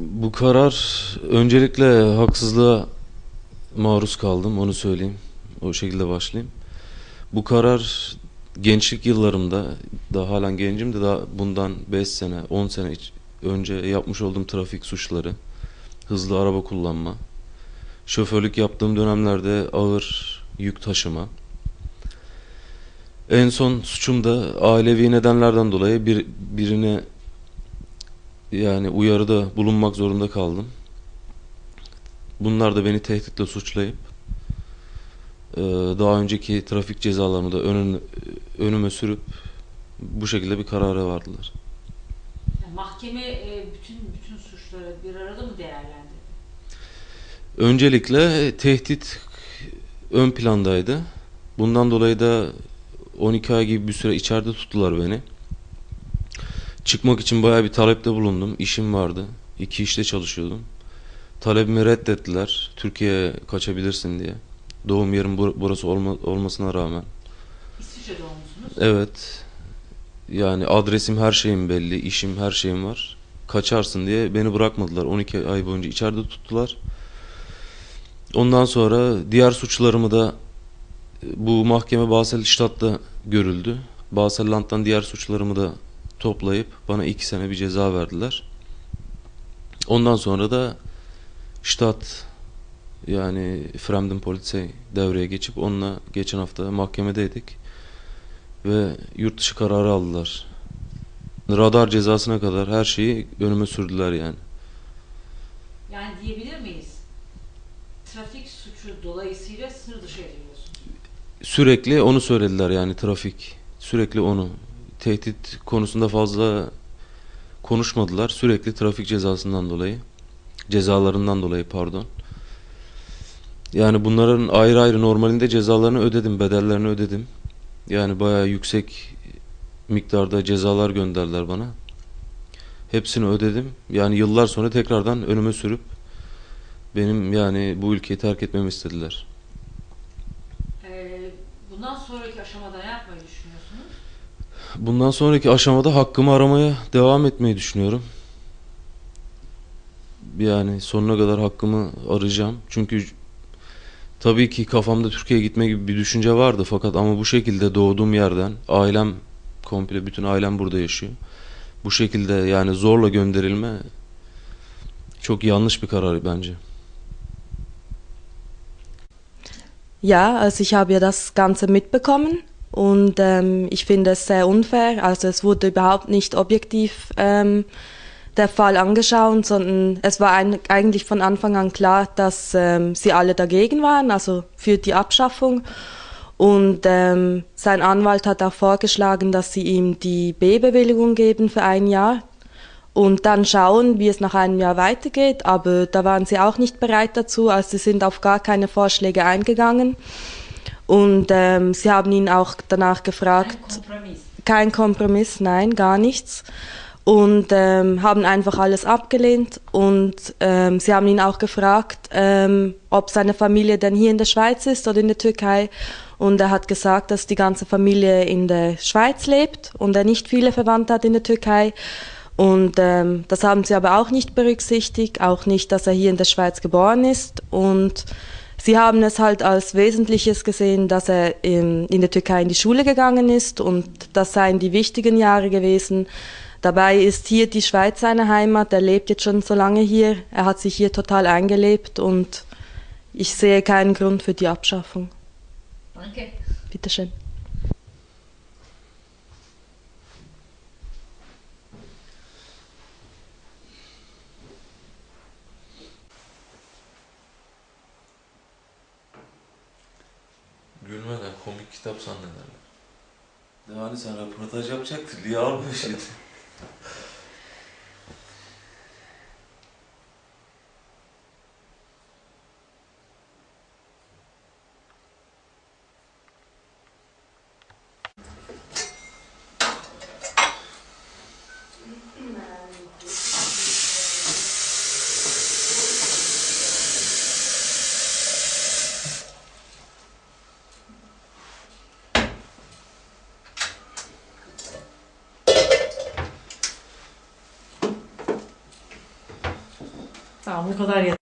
Bu karar öncelikle haksızlığa maruz kaldım onu söyleyeyim. O şekilde başlayayım. Bu karar gençlik yıllarımda daha halen gencim de daha bundan 5 sene 10 sene önce yapmış olduğum trafik suçları, hızlı araba kullanma, şoförlük yaptığım dönemlerde ağır yük taşıma. En son suçum da ailevi nedenlerden dolayı bir, birine yani uyarıda bulunmak zorunda kaldım. Bunlar da beni tehditle suçlayıp e, daha önceki trafik cezalarımı da önün, önüme sürüp bu şekilde bir karara vardılar. Yani mahkeme e, bütün bütün suçları bir arada mı değerlendirdi? Öncelikle tehdit ön plandaydı. Bundan dolayı da 12 ay gibi bir süre içeride tuttular beni. Çıkmak için bayağı bir talepte bulundum. İşim vardı. İki işte çalışıyordum. Talebimi reddettiler. Türkiye'ye kaçabilirsin diye. Doğum yerim bur- burası olma- olmasına rağmen. İsviçre doğumlusunuz. Evet. Yani adresim her şeyim belli, işim her şeyim var. Kaçarsın diye beni bırakmadılar. 12 ay boyunca içeride tuttular. Ondan sonra diğer suçlarımı da e, bu mahkeme Basel-Stadt'ta görüldü. Baselland'dan diğer suçlarımı da toplayıp bana 2 sene bir ceza verdiler. Ondan sonra da Stadt yani Fremdenpolizei devreye geçip onunla geçen hafta mahkemedeydik ve yurt dışı kararı aldılar. Radar cezasına kadar her şeyi önüme sürdüler yani. Yani diyebilir miyiz? Trafik suçu dolayısıyla sınır dışı ediliyorsun. Sürekli onu söylediler yani trafik. Sürekli onu. Tehdit konusunda fazla konuşmadılar. Sürekli trafik cezasından dolayı. Cezalarından dolayı pardon. Yani bunların ayrı ayrı normalinde cezalarını ödedim, bedellerini ödedim. Yani bayağı yüksek miktarda cezalar gönderdiler bana. Hepsini ödedim. Yani yıllar sonra tekrardan önüme sürüp benim yani bu ülkeyi terk etmemi istediler. Ee, bundan sonraki aşamada yapmayı düşünüyorsunuz? Bundan sonraki aşamada hakkımı aramaya devam etmeyi düşünüyorum. Yani sonuna kadar hakkımı arayacağım. Çünkü tabii ki kafamda Türkiye'ye gitme gibi bir düşünce vardı fakat ama bu şekilde doğduğum yerden ailem komple bütün ailem burada yaşıyor. Bu şekilde yani zorla gönderilme çok yanlış bir karar bence. Ja, also ich habe ja das Ganze mitbekommen und ähm, ich finde es sehr unfair. Also es wurde überhaupt nicht objektiv ähm, der Fall angeschaut, sondern es war ein, eigentlich von Anfang an klar, dass ähm, sie alle dagegen waren, also für die Abschaffung. Und ähm, sein Anwalt hat auch vorgeschlagen, dass sie ihm die B-Bewilligung geben für ein Jahr und dann schauen, wie es nach einem Jahr weitergeht. Aber da waren sie auch nicht bereit dazu, also sie sind auf gar keine Vorschläge eingegangen. Und ähm, sie haben ihn auch danach gefragt, Ein Kompromiss. kein Kompromiss, nein, gar nichts. Und ähm, haben einfach alles abgelehnt. Und ähm, sie haben ihn auch gefragt, ähm, ob seine Familie denn hier in der Schweiz ist oder in der Türkei. Und er hat gesagt, dass die ganze Familie in der Schweiz lebt und er nicht viele Verwandte hat in der Türkei. Und ähm, das haben sie aber auch nicht berücksichtigt, auch nicht, dass er hier in der Schweiz geboren ist. Und sie haben es halt als Wesentliches gesehen, dass er in, in der Türkei in die Schule gegangen ist und das seien die wichtigen Jahre gewesen. Dabei ist hier die Schweiz seine Heimat, er lebt jetzt schon so lange hier, er hat sich hier total eingelebt und ich sehe keinen Grund für die Abschaffung. Danke. Bitteschön. Kitap zannederler. Yani sen röportaj yapacaktın. Niye almıyorsun? Tamam bu kadar yeter.